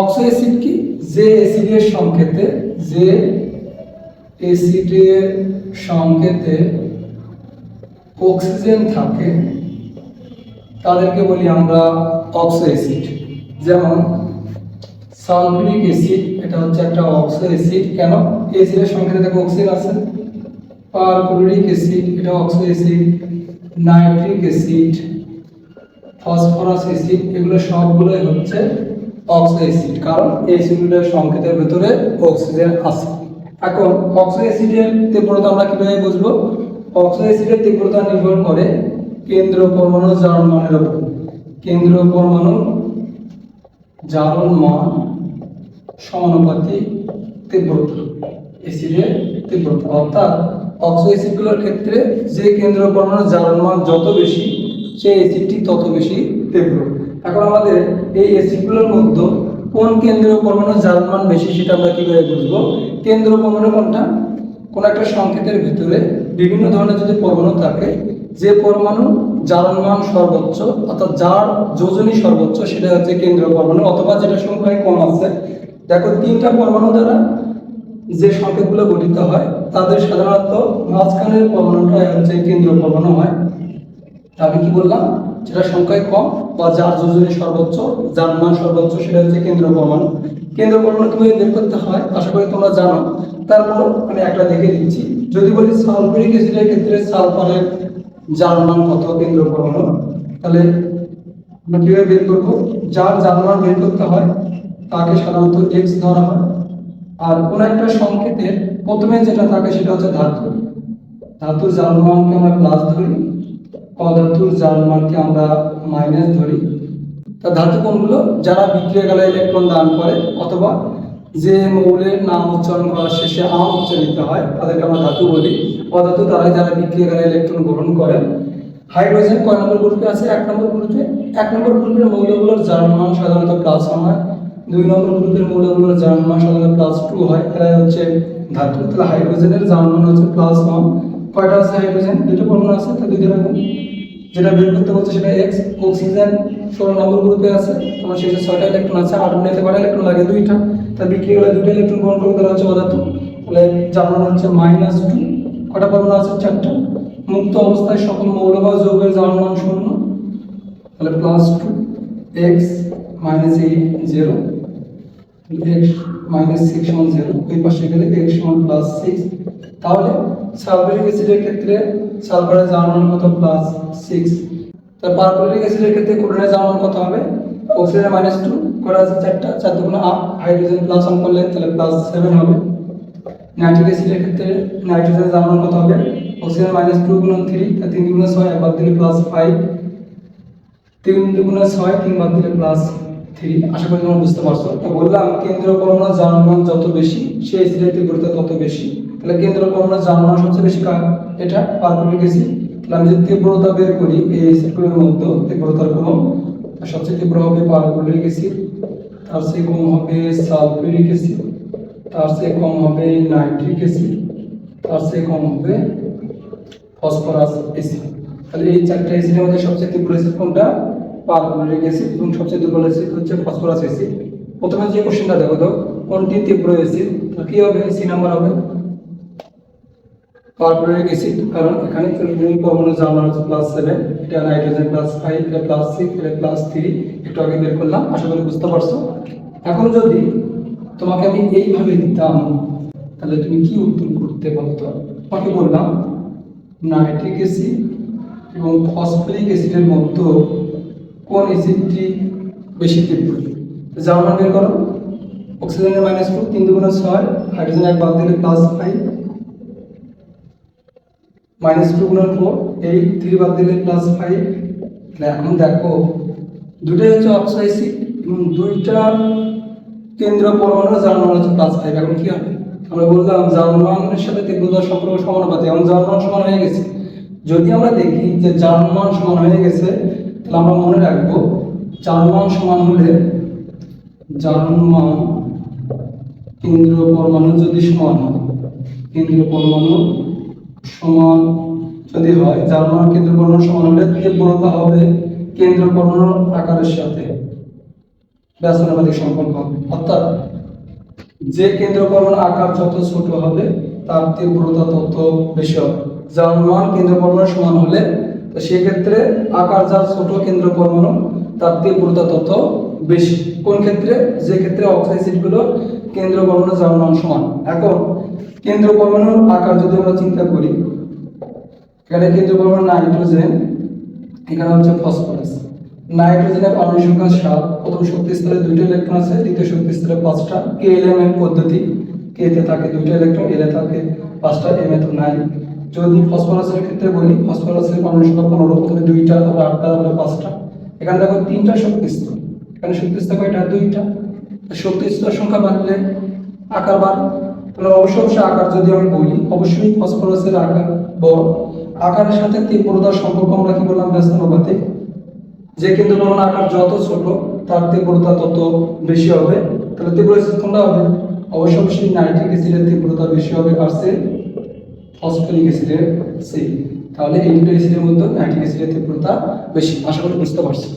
Oxo acid কি? যে অ্যাসিডের সংকেতে, যে অ্যাসিডের সংকেতে অক্সিজেন থাকে, তাদেরকে বলি আমরা অক্সো অ্যাসিড। যেমন, সালফিউরিক অ্যাসিড, এটা হচ্ছে একটা অক্সো অ্যাসিড। কেন? অ্যাসিডের সংকেতে দেখো অক্সিজেন আছে। পারক্লোরিক অ্যাসিড, এটা oxo acid. Nitric acid, phosphorus acid, এগুলো সবগুলোই হচ্ছে অক্সো অ্যাসিড, কারণ এই অ্যাসিডগুলোর সংকেতের ভেতরে অক্সিজেন আছে। এখন অক্সো অ্যাসিডের তীব্রতা আমরা কীভাবে বুঝব? অক্সো তীব্রতা নির্ভর করে কেন্দ্র পরমাণু জারণ মানের উপর কেন্দ্র পরমাণু জারণ মান সমানুপাতিক তীব্রতা, অ্যাসিডের তীব্রতা। অর্থাৎ অক্সো অ্যাসিডগুলোর ক্ষেত্রে যে কেন্দ্র পরমাণু জারণ মান যত বেশি, সেই অ্যাসিডটি তত বেশি তীব্র। এখন আমাদের এই অ্যাসিডগুলোর মধ্যে কোন কেন্দ্রীয় পরমাণু জারণ মান বেশি, সেটা আমরা কীভাবে বুঝব? কেন্দ্র পরমাণু কোনটা? কোন একটা সংকেতের ভিতরে বিভিন্ন ধরনের যদি পরমাণু থাকে, যে পরমাণু জারণ মান সর্বোচ্চ, অর্থাৎ যার যোজনী সর্বোচ্চ, সেটা হচ্ছে কেন্দ্রীয় পরমাণু, অথবা যেটা সংখ্যায় কম আছে। দেখো, তিনটা পরমাণু দ্বারা যে সংকেতগুলো গঠিত হয়, তাদের সাধারণত মাঝখানের পরমাণুটাই হচ্ছে কেন্দ্র পরমাণু হয়। আমি কি বললাম? যেটা সংখ্যায় কম বা যার যোজনী সর্বোচ্চ, যার মান সর্বোচ্চ, সেটা হচ্ছে কেন্দ্র পরমাণু। কেন্দ্র পরমাণু কীভাবে বের করতে হয়, আশা করি তোমরা জানো। তারপর আমি একটা দেখে দিচ্ছি। যদি বলি সালফিউরিক অ্যাসিডের ক্ষেত্রে সালফারের যার মান কত, কেন্দ্র পরমাণু। তাহলে আমরা কীভাবে বের করব? যার যার মান বের করতে হয়, তাকে সাধারণত এক্স ধরা হয়। আর কোন একটা সংকেতের প্রথমে যেটা থাকে, সেটা হচ্ছে ধাতু। ধাতুর জার্মানকে আমরা প্লাস ধরি। অধাতুর জার্মানকে আমরা মাইনাস ধরি। তা ধাতু কোনগুলো যারা বিক্রিয়াকালে ইলেকট্রন দান করে, অথবা যে মৌলের নাম উচ্চারণ করার শেষে আম উচ্চারিত হয়, তাদেরকে আমরা ধাতু বলি। অধাতু তারা যারা বিক্রিয়াকালে ইলেকট্রন গ্রহণ করেন। হাইড্রোজেন কয় নম্বর গ্রুপে আছে? এক নম্বর গ্রুপে। এক নম্বর গ্রুপের মৌলগুলোর জার্মান সাধারণত প্লাস ওয়ান হয়। দুই নম্বর গ্রুপের মৌলগুলোর জার্মান সাধারণত প্লাস টু হয়। এরা হচ্ছে ধাতু। তাহলে হাইড্রোজেনের জার্মান হচ্ছে প্লাস ওয়ান কয়টা আছে হাইড্রোজেন দুটো পরমাণু আছে, তা দুইটা রাখুন যেটা বের করতে বলছে সেটা এক্স অক্সিজেন ষোলো নম্বর গ্রুপে আছে। তোমার শেষে ছয়টা ইলেকট্রন আছে, আট নিতে কয়টা ইলেকট্রন লাগে দুইটা। তা বিক্রি করে দুইটা ইলেকট্রন গ্রহণ করতে দেওয়া হচ্ছে অধাতু তাহলে জার্মান হচ্ছে মাইনাস টু কটা পরমাণু আছে? চারটা। মুক্ত অবস্থায় সকল মৌল বা যৌগের জার্মান শূন্য। তাহলে plus two x minus eight zero x minus six সমান জিরো ওই পাশে গেলে এক্স সমান প্লাস সিক্স তাহলে সালফারিক অ্যাসিডের ক্ষেত্রে সালফারের জার্মান কত? প্লাস সিক্স তার পারফোরিক অ্যাসিডের ক্ষেত্রে ক্লোরিনের জার্মান কত হবে? অক্সিজেন মাইনাস টু করা আছে চারটা, চার দুগুণ হাইড্রোজেন প্লাস অন করলে তাহলে প্লাস সেভেন হবে। নাইট্রিক অ্যাসিডের ক্ষেত্রে নাইট্রোজেন জার্মান কত হবে? অক্সিজেন মাইনাস টু গুণ থ্রি তিন গুণ ছয় একবার দিলে প্লাস ফাইভ তিন দুগুণে ছয়, তিন বাদ দিলে প্লাস থ্রি, আশা করি তোমরা বুঝতে পারছ। তো বললাম কেন্দ্র পরমাণু জার্মান যত বেশি, সেই অ্যাসিডের তীব্রতা তত বেশি। তাহলে কেন্দ্র পরমাণু জার্মান সবচেয়ে বেশি কার? এটা পারফেক্ট অ্যাসিড তাহলে আমি যদি তীব্রতা বের করি, এই অ্যাসিডগুলোর মধ্যে তীব্রতার তার সবচেয়ে তীব্র হবে পারফেক্ট অ্যাসিড তার চেয়ে কম হবে সালফিউরিক অ্যাসিড তার চেয়ে কম হবে নাইট্রিক অ্যাসিড তার চেয়ে কম হবে ফসফরাস অ্যাসিড তাহলে এই চারটা অ্যাসিডের মধ্যে সবচেয়ে তীব্র অ্যাসিড কোনটা? পারফোরিক অ্যাসিড এবং সবচেয়ে দুর্বল অ্যাসিড হচ্ছে ফসফরাস অ্যাসিড প্রথমে যে কোশ্চেনটা দেখো তো, কোনটি তীব্র অ্যাসিড কি হবে? সি নাম্বার হবে। পারফোরিক অ্যাসিড কারণ এখানে দুই পরমাণু জার্মান হচ্ছে প্লাস সেভেন এটা নাইট্রোজেন প্লাস ফাইভ এটা প্লাস সিক্স এটা প্লাস থ্রি একটু আগে বের করলাম, আশা করি বুঝতে পারছ। এখন যদি তোমাকে আমি এইভাবে দিতাম, তাহলে তুমি কি উত্তর করতে পারতো? তোমাকে বললাম, নাইট্রিক অ্যাসিড এবং ফসফরিক অ্যাসিডের মধ্যে কোন অ্যাসিডটি বেশি তীব্র? জার্মান বের করো। অক্সিজেনের মাইনাস টু তিন দুগুণে ছয় হাইড্রোজেন এক বাদ দিলে প্লাস ফাইভ মাইনাস টু গুণের ফোর এই থ্রি বাদ দিলে প্লাস ফাইভ এখন দেখো, দুটোই হচ্ছে অক্সো অ্যাসিড এবং দুইটা কেন্দ্র পরমাণু জার্মান হচ্ছে প্লাস ফাইভ এখন কি হবে? আমরা বললাম জার্মানের সাথে তীব্রতার সম্পর্ক সমানুপাতি এখন জার্মান সমান হয়ে গেছে। যদি আমরা দেখি যে জার্মান সমান হয়ে গেছে আমরা মনে রাখব, জার্মান সমান হলে জার্মান কেন্দ্র পরমাণু যদি সমান হয় কেন্দ্র পরমাণু সমান যদি হয়, জার্মান কেন্দ্র পরমাণু সমান হলে তীব্রতা হবে? কেন্দ্র পরমাণুর আকারের সাথে। ব্যস্তানুপাতিক সম্পর্ক অর্থাৎ যে কেন্দ্র পরমাণু আকার যত ছোট হবে, তার তীব্রতা তত বেশি হবে। যেমন মান কেন্দ্র পরমাণু সমান হলে তো সেক্ষেত্রে আকার যার ছোট, কেন্দ্র পরমাণু তার তীব্রতা তত বেশি। কোন ক্ষেত্রে? যে ক্ষেত্রে অক্সাইডগুলো কেন্দ্র পরমাণু যার মান সমান। এখন, কেন্দ্র পরমাণুর আকার যদি আমরা চিন্তা করি, এখানে কেন্দ্র পরমাণু নাইট্রোজেন, এখানে হচ্ছে ফসফরাস। নাইট্রোজেনের পারমাণবিক সংখ্যা সাত, প্রথম শক্তি স্তরে দুইটা ইলেকট্রন আছে, দ্বিতীয় শক্তি স্তরে পাঁচটা। কে এল এম পদ্ধতি কে তে থাকে দুইটা ইলেকট্রন এল থাকে পাঁচটা এম এ তো নাই। যদি ফসফরাসের ক্ষেত্রে বলি, ফসফরাসের পারমাণবিক সংখ্যা পনেরো প্রথমে দুইটা, তারপরে আটটা, তারপরে পাঁচটা। এখানে দেখো তিনটা শক্তি স্তর এখানে শক্তি স্তর কয়টা? দুইটা। তো শক্তি সংখ্যা বাড়লে আকার বাড়ে। তাহলে অবশ্যই অবশ্যই আকার যদি আমি বলি, অবশ্যই ফসফরাসের আকার বড়। আকারের সাথে তীব্রতার সম্পর্ক আমরা কি বললাম? ব্যস্ত অনুপাতে যে কিন্তু পরমাণু আকার যত ছোট, তার তীব্রতা তত বেশি হবে। তাহলে তীব্রতা কোনটা হবে? অবশ্যই অবশ্যই নাইট্রিক অ্যাসিডের তীব্রতা বেশি হবে আর সে ফসফরিক অ্যাসিডের সেই তাহলে এই দুটো অ্যাসিডের মধ্যে নাইট্রিক অ্যাসিডের তীব্রতা বেশি। আশা করি বুঝতে পারছি